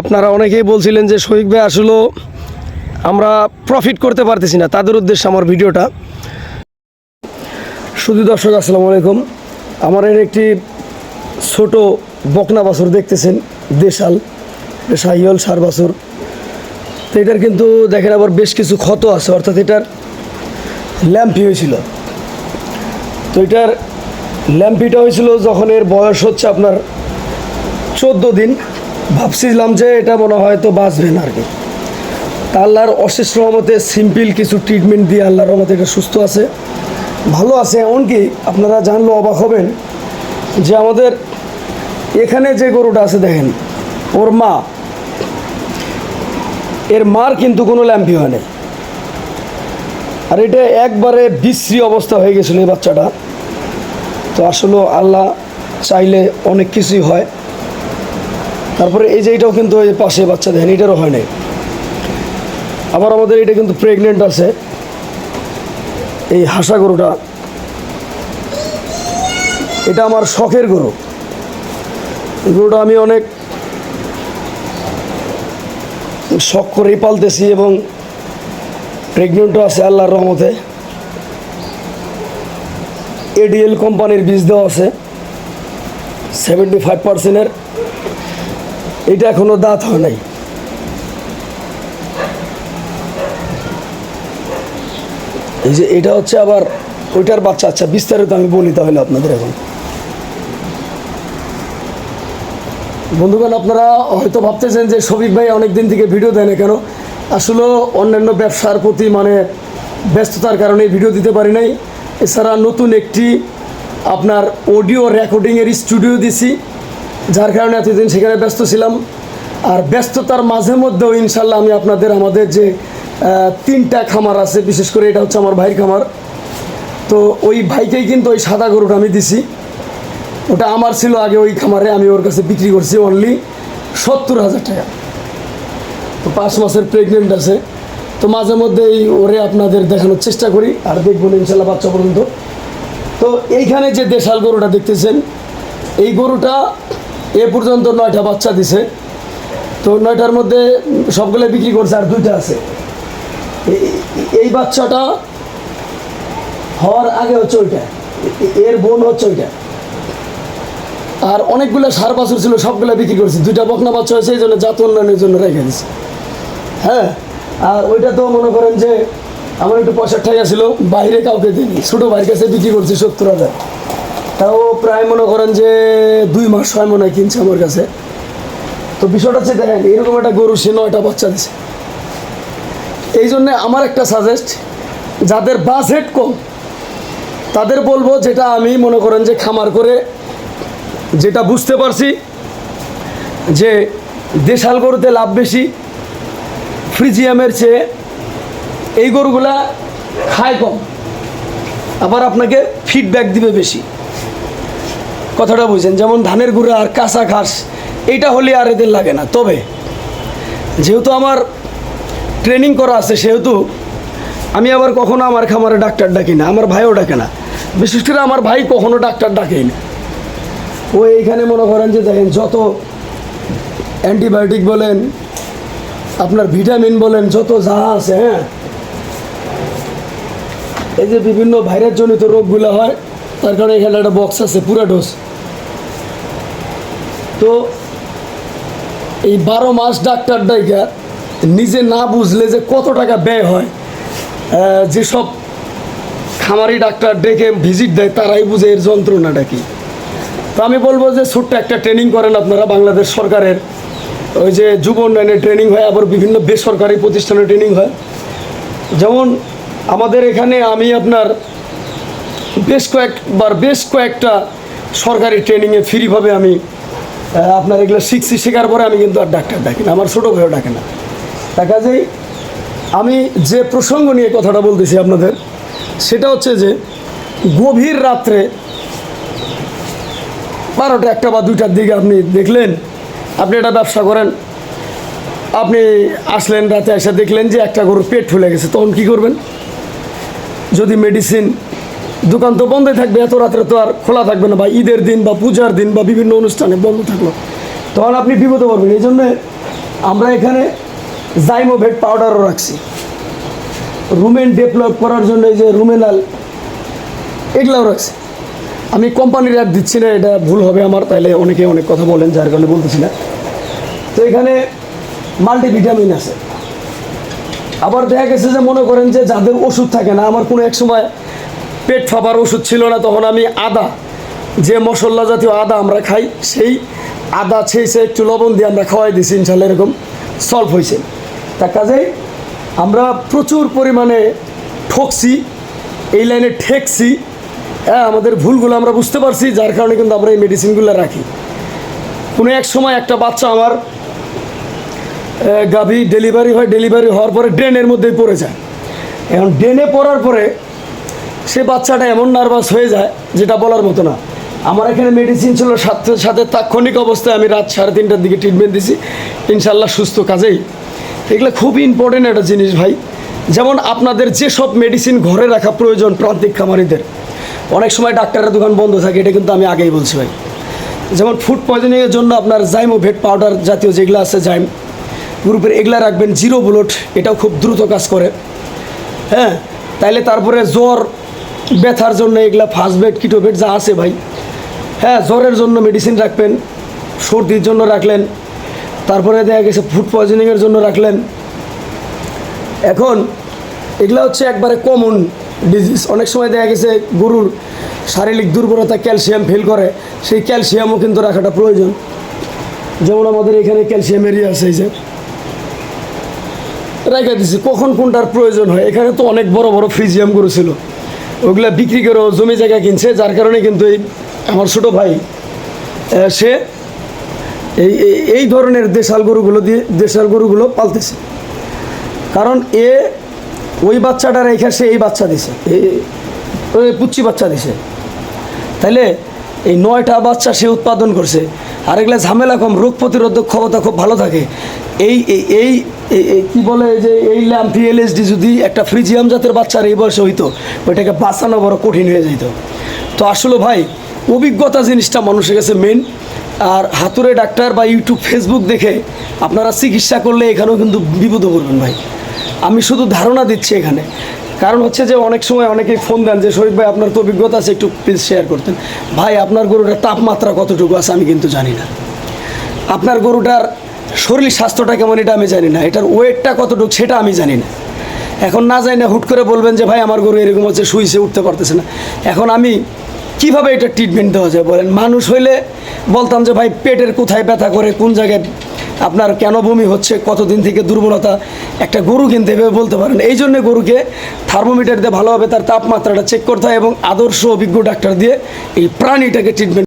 আপনারা অনেকেই বলছিলেন যে শহীদ ভাই আসলে আমরা প্রফিট করতে পারতেছি না। তাদের উদ্দেশ্যে আমার ভিডিওটা। শুধু দর্শক, আসসালামু আলাইকুম। আমার এর একটি ছোট বকনা বাছুর দেখতেছেন, দেশাল শাহিওল সার বাছুর। তো এটার কিন্তু দেখেন আবার বেশ কিছু ক্ষত আছে, অর্থাৎ এটার ল্যাম্পি হয়েছিল। তো এটার ল্যাম্পিটা হয়েছিল যখন এর বয়স হচ্ছে আপনার চোদ্দ দিন। ভাবছিলাম যে এটা মনে হয় তো বাঁচবে না আর কি। তা আল্লাহর অশেষ রহমতে সিম্পল কিছু ট্রিটমেন্ট দিয়ে আল্লাহর রহমতে এটা সুস্থ আছে। ভালো আছে, এমনকি আপনারা জানলে অবাক হবেন যে আমাদের এখানে যে গরুটা আছে দেখেন, ওর মা, এর মার কিন্তু কোনো ল্যাম্পি হয় নাই। আর এটা একবারে বিশ্রী অবস্থা হয়ে গেছিল এই বাচ্চাটা। তো আসলে আল্লাহ চাইলে অনেক কিছুই হয়। তারপরে এই যে এটাও কিন্তু ওই পাশে বাচ্চা দেখেন, এটারও হয় নাই। আবার আমাদের এটা কিন্তু প্রেগনেন্ট আছে। এই হাসা গরুটা। এটা আমার শখের গরু। এই গরুটা আমি অনেক শখ করেই পালতেছি এবং প্রেগনেন্টও আছে আল্লাহর রহমতে। এডিএল কোম্পানির বীজ দেওয়া আছে। সেভেন্টি ফাইভ পার্সেন্টের এটা এখনও দাঁত হয় নাই। এই যে এটা হচ্ছে আবার ওইটার বাচ্চা আচ্ছা বিস্তারিত আমি বলি তাহলে আপনাদের এখন। বন্ধুগণ, আপনারা হয়তো ভাবতেছেন যে শফিক ভাই অনেক দিন থেকে ভিডিও দেয় না কেন? আসলে অন্যান্য ব্যবসার প্রতি মানে ব্যস্ততার কারণে ভিডিও দিতে পারি নাই। এছাড়া নতুন একটি আপনার অডিও রেকর্ডিংয়ের স্টুডিও দিছি। যার কারণে এতদিন সেখানে ব্যস্ত ছিলাম। আর ব্যস্ততার মাঝে মধ্যেও ইনশাল্লাহ আমি আপনাদের, আমাদের যে তিনটা খামার আছে, বিশেষ করে এটা হচ্ছে আমার ভাইয়ের খামার। তো ওই ভাইকেই কিন্তু ওই সাদা গরুটা আমি দিছি। ওটা আমার ছিল আগে ওই খামারে, আমি ওর কাছে বিক্রি করছি অনলি সত্তর হাজার টাকা। তো পাঁচ মাসের প্রেগনেন্ট আছে। তো মাঝে মধ্যেই ওরে আপনাদের দেখানোর চেষ্টা করি, আর দেখব ইনশাল্লাহ বাচ্চা পর্যন্ত। তো এইখানে যে দেশাল গরুটা দেখতেছেন, এই গরুটা এ পর্যন্ত নয়টা বাচ্চা দিছে। তো নয়টার মধ্যে সবগুলো বিক্রি করছে আর দুইটা আছে। এই বাচ্চাটা হওয়ার আগে হচ্ছে ওইটা। এর বোন হচ্ছে ওইটা। আর অনেকগুলো সার বাছুর ছিল, সবগুলো বিক্রি করছি। দুইটা বকনা বাচ্চা হয়েছে, এই জন্য জাত উন্নয়নের জন্য রেখে দিছি। হ্যাঁ? আর ওইটা তো মনে করেন যে আমার একটু পয়সা ঠাইয়া ছিল, বাইরে কাউকে দিইনি ছোটো ভাইয়ের কাছে বিক্রি করছি সত্তর হাজার। তাও প্রায় মনে করেন যে দুই মাস ছয় মনে হয় কিনছে আমার কাছে। তো বিষয়টা হচ্ছে দেখেন, এরকম একটা গরু সে নয়টা বাচ্চা দিছে। এই জন্যে আমার একটা সাজেস্ট যাদের বাজেট কম, তাদের বলব যেটা আমি মনে করেন যে খামার করে যেটা বুঝতে পারছি, যে দেশাল গরুতে লাভ বেশি, ফ্রিজিয়ামের চেয়ে এই গরুগুলা খায় কম, আবার আপনাকে ফিডব্যাক দিবে বেশি। কথাটা বুঝছেন, যেমন ধানের গুঁড়া আর কাঁচা ঘাস, এইটা হলে আর এদের লাগে না। তবে যেহেতু আমার ট্রেনিং করা আছে, সেহেতু আমি আবার কখনো আমার খামারে ডাক্তার ডাকি না, আমার ভাইও ডাকে না। বিশেষ করে আমার ভাই কখনো ডাক্তার ডাকেই না। ও এইখানে মনে করেন যে দেখেন, যত অ্যান্টিবায়োটিক বলেন, আপনার ভিটামিন বলেন, যত যা আছে হ্যাঁ? এই যে বিভিন্ন ভাইরাসজনিত রোগগুলো হয়, তার কারণে এখানে একটা বক্স আছে, পুরা ডোজ তো এই বারো মাস ডাক্তার ডাইকা নিজে না বুঝলে যে কত টাকা ব্যয় হয় যেসব খামারি ডাক্তার ডেকে ভিজিট দেয়, তারাই বুঝে এর যন্ত্রণাটা কি। তো আমি বলব যে ছোট্ট একটা ট্রেনিং করেন আপনারা বাংলাদেশ সরকারের। ওই যে যুব উন্নয়নের ট্রেনিং হয়, আবার বিভিন্ন বেসরকারি প্রতিষ্ঠানে ট্রেনিং হয়। যেমন আমাদের এখানে আমি আপনার বেশ কয়েকবার বেশ কয়েকটা সরকারি ট্রেনিংয়ে ফ্রিভাবে আমি আপনার এগুলো শিখছি, শেখার পরে আমি কিন্তু আর ডাক্তার ডাকি না, আমার ছোটো ভাইও ডাকে না। তা কাজেই আমি যে প্রসঙ্গ নিয়ে কথাটা বলতেছি আপনাদের, সেটা হচ্ছে যে গভীর রাত্রে বারোটা একটা বা দুইটার দিকে আপনি দেখলেন, আপনি এটা ব্যবসা করেন, আপনি আসলেন রাতে এসে দেখলেন যে একটা গরুর পেট ফুলে গেছে, তখন কি করবেন? যদি মেডিসিন দোকান তো বন্ধই থাকবে, এত রাত্রে তো আর খোলা থাকবে না, বা ঈদের দিন বা পূজার দিন বা বিভিন্ন অনুষ্ঠানে বন্ধ থাকল। তখন আপনি বিপদে পড়বেন, এই জন্যে আমরা এখানে জাইমোভেট পাউডারও রাখছি। রুমেন ডেভেলপ করার জন্য এই যে রুমেনাল এগুলাও রাখছি। আমি কোম্পানির অ্যাড দিচ্ছি না, এটা ভুল হবে আমার, তাইলে অনেকে অনেক কথা বলেন, যার কারণে বলতেছি না। তো এখানে মাল্টিভিটামিন আছে। আবার দেখা গেছে যে মনে করেন যে যাদের ওষুধ থাকে না, আমার কোনো এক সময় পেট ফাঁপার ওষুধ ছিল না, তখন আমি আদা, যে মশলা জাতীয় আদা আমরা খাই, সেই আদা ছেঁচে একটু লবণ দিয়ে আমরা খাওয়াই দিছি, ইনশাল্লাহ এরকম সলভ হয়েছে। তার কাজেই আমরা প্রচুর পরিমাণে ঠকছি, এই লাইনে ঠেকছি হ্যাঁ আমাদের ভুলগুলো আমরা বুঝতে পারছি, যার কারণে কিন্তু আমরা এই মেডিসিনগুলো রাখি। কোনো এক সময় একটা বাচ্চা আমার গাভী ডেলিভারি হয় ডেলিভারি হওয়ার পরে ড্রেনের মধ্যেই পড়ে যায়। এখন ড্রেনে পড়ার পরে সে বাচ্চাটা এমন নার্ভাস হয়ে যায় যেটা বলার মতো না। আমার এখানে মেডিসিন ছিল সাথে সাথে তাৎক্ষণিক অবস্থায় আমি রাত সাড়ে তিনটার দিকে ট্রিটমেন্ট দিছি। ইনশাল্লাহ সুস্থ কাজেই। এগুলো খুবই ইম্পর্টেন্ট একটা জিনিস ভাই। যেমন আপনাদের যেসব মেডিসিন ঘরে রাখা প্রয়োজন প্রান্তিক খামারিদের, অনেক সময় ডাক্তারের দোকান বন্ধ থাকে, এটা কিন্তু আমি আগেই বলছি ভাই। যেমন ফুড পয়জনিংয়ের জন্য আপনার জাইমোভেট পাউডার জাতীয় যেগুলো আছে জাইম গ্রুপের এগুলা রাখবেন জিরো বুলেট এটাও খুব দ্রুত কাজ করে। হ্যাঁ তাইলে তারপরে জ্বর ব্যথার জন্য এগুলা ফার্স্ট বেড কিটোবেড যা আছে ভাই। হ্যাঁ জ্বরের জন্য মেডিসিন রাখবেন, সর্দির জন্য রাখলেন, তারপরে দেখা গেছে ফুড পয়জনিংয়ের জন্য রাখলেন। এখন এগুলা হচ্ছে একবারে কমন ডিজিজ অনেক সময় দেখা গেছে গরুর শারীরিক দুর্বলতা ক্যালসিয়াম ফিল করে, সেই ক্যালসিয়ামও কিন্তু রাখাটা প্রয়োজন। যেমন আমাদের এখানে ক্যালসিয়াম এরিয়া আছে, এই যে। রেখে দিছি, কখন কোনটার প্রয়োজন হয়? এখানে তো অনেক বড় বড় ফ্রিজিয়াম গরু ছিল। ওগুলা বিক্রি করেও জমি জায়গা কিনছে, যার কারণে কিন্তু এই আমার ছোটো ভাই সে এই, এই- ধরনের দেশাল গরুগুলো দিয়ে, দেশাল গরুগুলো পালতেছে। কারণ এ ওই বাচ্চাটা রেখে সে এই বাচ্চা দিছে এই- পুচ্ছি বাচ্চা দিছে। তাইলে এই নয়টা বাচ্চা সে উৎপাদন করছে। আর এগুলা ঝামেলা কম, রোগ প্রতিরোধক ক্ষমতা খুব ভালো থাকে। এই- এই কি বলে যে এই ল্যাম্পি এলএসডি যদি একটা ফ্রিজিয়াম জাতের বাচ্চার এই বয়সে হইতো, ওইটাকে বাঁচানো বড় কঠিন হয়ে যেত তো আসলে ভাই, অভিজ্ঞতা জিনিসটা মানুষের কাছে মেন আর হাতুড়ে ডাক্তার বা ইউটিউব ফেসবুক দেখে আপনারা চিকিৎসা করলে এখানেও কিন্তু বিপদে পড়বেন ভাই। আমি শুধু ধারণা দিচ্ছি এখানে। কারণ হচ্ছে যে অনেক সময় অনেকেই ফোন দেন যে, শরীফ ভাই, আপনার তো অভিজ্ঞতা আছে, একটু প্লিজ শেয়ার করতেন। ভাই, আপনার গরুটার তাপমাত্রা কতটুকু আছে আমি কিন্তু জানি না। আপনার গরুটার শরীর স্বাস্থ্যটা কেমন এটা আমি জানি না। এটার ওয়েটটা কতটুকু সেটা আমি জানি না। এখন না জানি না, হুট করে বলবেন যে, ভাই, আমার গরু এরকম হচ্ছে, শুইছে, উঠতে পারতেছে না। এখন আমি কীভাবে এটা ট্রিটমেন্ট দেওয়া যায় বলেন? মানুষ হইলে বলতাম যে, ভাই, পেটের কোথায় ব্যথা করে, কোন জায়গায় আপনার কেন বমি হচ্ছে, কতদিন থেকে দুর্বলতা? একটা গরু কিনতে হবে বলতে পারেন। এই জন্য গরুকে থার্মোমিটার দিয়ে ভালোভাবে তার তাপমাত্রাটা চেক করতে হয় এবং আদর্শ, অভিজ্ঞ ডাক্তার দিয়ে এই প্রাণীটাকে ট্রিটমেন্ট